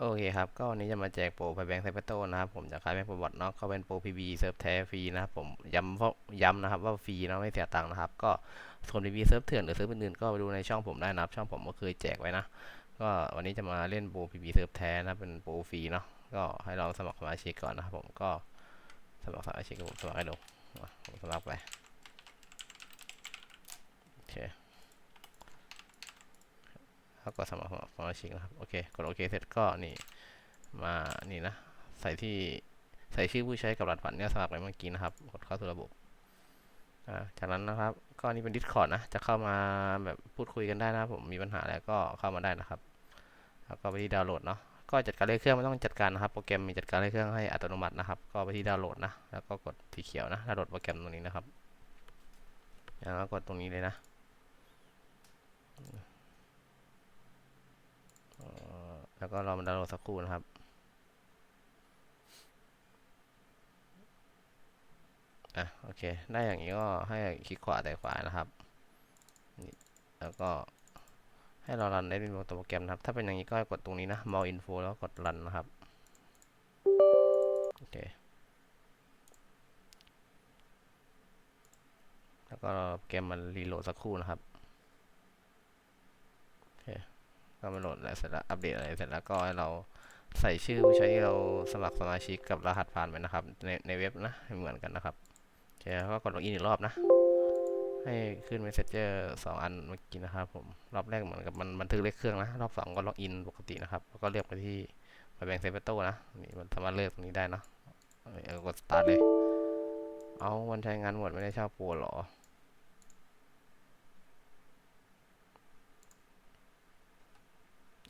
โอเคครับ ก็วันนี้จะมาแจกโปรไฟแบงค์ไซเปโตนะครับ ผมจะขายแบงค์โปรบอทเนาะเขาเป็นโปรพีบีเซิร์ฟแท้ฟรีนะครับผมย้ำเพราะย้ำนะครับว่าฟรีเนาะไม่เสียตังค์นะครับ ก็ส่วนพีบีเซิร์ฟเถื่อนหรือเซิร์ฟอื่นๆก็ไปดูในช่องผมได้นะครับ ช่องผมก็เคยแจกไว้นะ ก็วันนี้จะมาเล่นโปรพีบีเซิร์ฟแท้นะเป็นโปรฟรีเนาะ ก็ให้เราสมัครสมาชิกก่อนนะครับผม ก็สมัครสมาชิกผมสมัครให้ดูผมสมัครไปโอเค แล้วก็สมัครสมาชิกนะครับ โอเค กดโอเคเสร็จก็นี่ มา นี่นะ ใส่ที่ ใส่ชื่อผู้ใช้กับรหัสผ่านเนี่ยสมัครไปเมื่อกี้นะครับ กดเข้าสู่ระบบอ่าจากนั้นนะครับ ก็นี่เป็น Discord นะ จะเข้ามาแบบพูดคุยกันได้นะครับผม มีปัญหาอะไรก็เข้ามาได้นะครับ แล้วก็ไปที่ดาวน์โหลดเนาะ ก็จัดการเลขเครื่องไม่ต้องจัดการนะครับ โปรแกรมมีจัดการเลขเครื่องให้อัตโนมัตินะครับ ก็ไปที่ดาวน์โหลดนะ แล้วก็กดสีเขียวนะ ดาวน์โหลดโปรแกรมตรงนี้นะครับแล้วก็กดตรงนี้เลยนะเอ่อ แล้วก็รอมันดาวน์โหลดสักครู่นะครับ อะโอเค ได้อย่างนี้ก็ให้คลิกขวาแต่ขวานะครับ แล้วก็ให้เรารันได้เป็นตัวโปรแกรมนะครับ ถ้าเป็นอย่างนี้ก็กดตรงนี้นะ more info แล้วกดรันนะครับ โอเค แล้วก็รอโปรแกรมมันรีโหลดสักครู่นะครับโอเค ก็มาโหลดแล้วเสร็จแล้วอัปเดตอะไรเสร็จแล้วก็ให้เราใส่ชื่อผู้ใช้ที่เราสมัครสมาชิกกับรหัสผ่านไปนะครับ ในในเว็บนะให้เหมือนกันนะครับโอเคแล้วก็กดล็อกอินอีกรอบนะ ให้ขึ้น Messenger สองอันเมื่อกี้นะครับผมรอบแรกเหมือนกับมันบันทึกเลขเครื่องนะ รอบสองก็ล็อกอินปกตินะครับแล้วก็เลือกไปที่ไปแบ่งค์เซฟโต้นะนี่มันสามารถเลือกตรงนี้ได้นะเออกดสตาร์ทเลย เอามันใช้งานหมดไม่ได้เช่าโปรเหรอ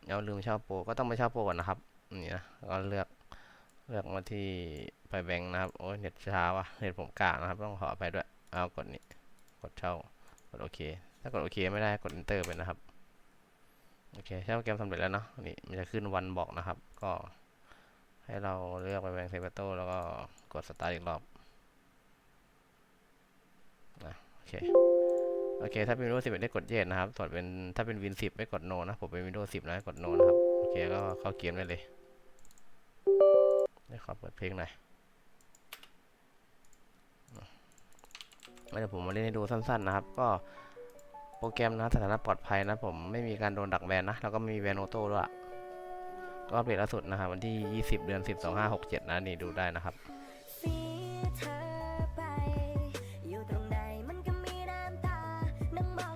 เอาลืมเช่าโปรก็ต้องไปเช่าโปรก่อนนะครับนี่นะก็เลือกเลือกมาที่ไปแบงค์นะครับโอ้ยเน็ตช้าว่ะเน็ตผมกากนะครับ ต้องขออภัยด้วยเอากดนี้กดเช่ากดโอเค ถ้ากดโอเคไม่ได้กด enter ไปนะครับโอเคใช้โปรแกมสำเร็จแล้วเนาะนี่มันจะขึ้นวันบอกนะครับ ก็ให้เราเลือกไปแบงค์เซฟโตแล้วก็กดสตาร์ทอีกรอบนะโอเค โอเคถ้าเป็น Windows 11ได้กด yes นะครับส่วนเป็นถ้าเป็น Win 10 ไม่กด no นะ ผมเป็น Windows 10 นะกด no นะครับ โอเค ก็เข้าเกมได้เลยเดี๋ยวขอเปิดเพลงหน่อยเดี๋ยวผมมาเล่นให้ดูสั้นๆนะครับ ก็โปรแกรมนะสถานะปลอดภัยนะ ผมไม่มีการโดนดักแบนนะ แล้วก็ไม่มีแบนโอโต้ด้วย ก็อัปเดตล่าสุดนะครับวันที่ 20 เดือน 10 2567 นะ นี่ดูได้นะครับ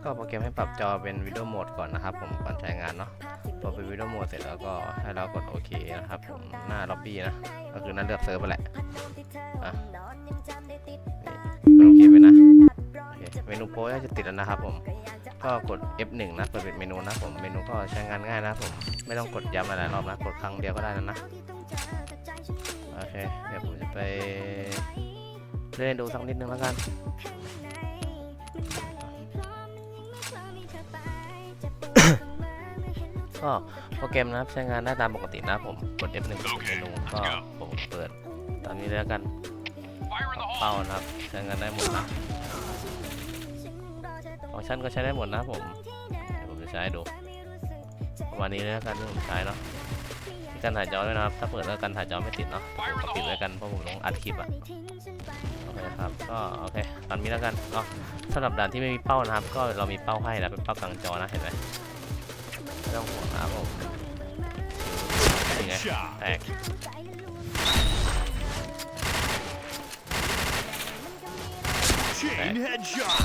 ก็โปรแกรมให้ปรับจอเป็นวิดีโอโหมดก่อนนะครับ ผมก่อนใช้งานเนาะพอเป็นวิดีโอโหมดเสร็จแล้วก็ให้เรากดโอเคนะครับผมหน้าล็อบบี้นะ ก็คือหน้าเลือกเซิร์ฟไปแหละอะโอเคไปนะเมนูโปรจะติดแล้วนะครับผมก็กด F1 นะเปิดเป็นเมนูนะผมเมนูก็ใช้งานง่ายนะผมไม่ต้องกดย้ำหลายรอบนะกดครั้งเดียวก็ได้นะนมีโอเคเดี๋ยวผมจะไปเล่นดูสักนิดนึงแล้วกัน ก็โปรแกรมนะครับใช้งานได้ตามปกตินะผมกด F1 เป็นเมนูก็ผมเปิดตามนี้แล้วกันเป้านะครับใช้งานได้หมดนะฟังก์ชันก็ใช้ได้หมดนะผมเดี๋ยวผมจะใช้ให้ดูประมาณนี้เลยแล้วกันที่ผมใช้เนาะมีการถ่ายจอด้วยนะครับ ถ้าเปิดแล้วกันถ่ายจอไม่ติดเนาะผมก็ปิดไว้กันเพราะผมต้องอัดคลิปอะโอเคครับ ก็โอเคตอนนี้แล้วกันก็สำหรับด่านที่ไม่มีเป้านะครับ ก็เรามีเป้าให้นะเป็นเป้ากลางจอนะเห็นไหม ไม่ต้องห่วงนะครับผมนี่ไงแตก Chain headshot.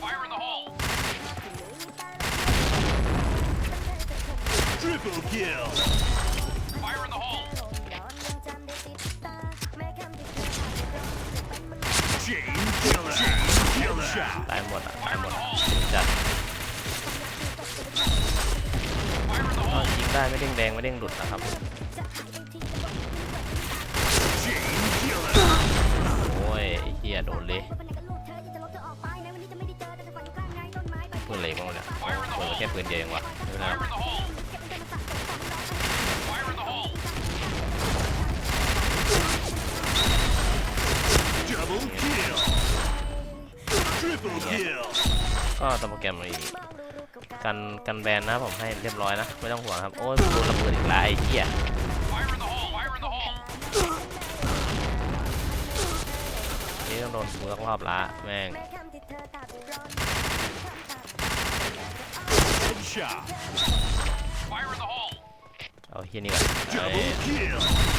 Fire in the hole! Triple kill. Fire in the hole! Chain killer. Chain headshot. ตายหม ยหมดอะจัด Fire in the ก็ hole! ยิงได้ไม่เด้งแดงไม่เด้งหลุดนะครับ Chain killer. โอ้ยไอ้เฮียโดนเลยปืนเหล็กบ้างเนี่ยโอ้เปิดแค่ปืนเดียวเองวะไม่เป็นไรหรอก Fire in the hole! Fire in the hole! Double kill. Triple kill. ก็ตัวโปรแกรมมีกั กันกันแบนนะผมให้เรียบร้อยนะไม่ต้องห่วงครับโอ้ยโดนระเบิดอีกแล้วไอ้เหี้ยนี่ต้องโดนกูสักรอบละแม่งแม้คำที่เธอตัดร้อน Headshot. Fire in the hole! เอาเฮียนี่ก่อน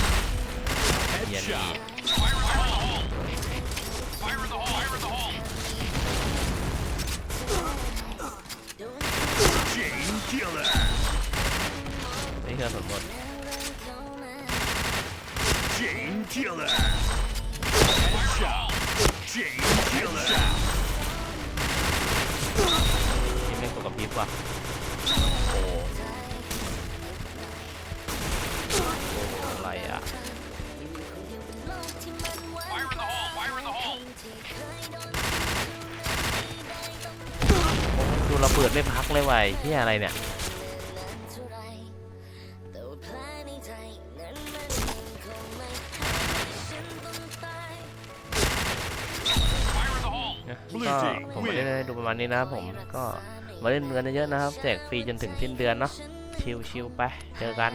นี่คือสมมติ Chain killer. Headshot. Chain killer. ที่ไม่กกับพริบว่ะโอ้โหอะไรอะ Fire in the hole! Fire in the hole! ดูระเบิดไม่พักเลยว่ะไอ้เฮียอะไรเนี่ย นะก็ผมไม่ได้ดูประมาณนี้นะครับผมก็มาเล่นเงินเยอะๆนะครับแจกฟรีจนถึงสิ้นเดือนเนาะชิวๆไปเจอกัน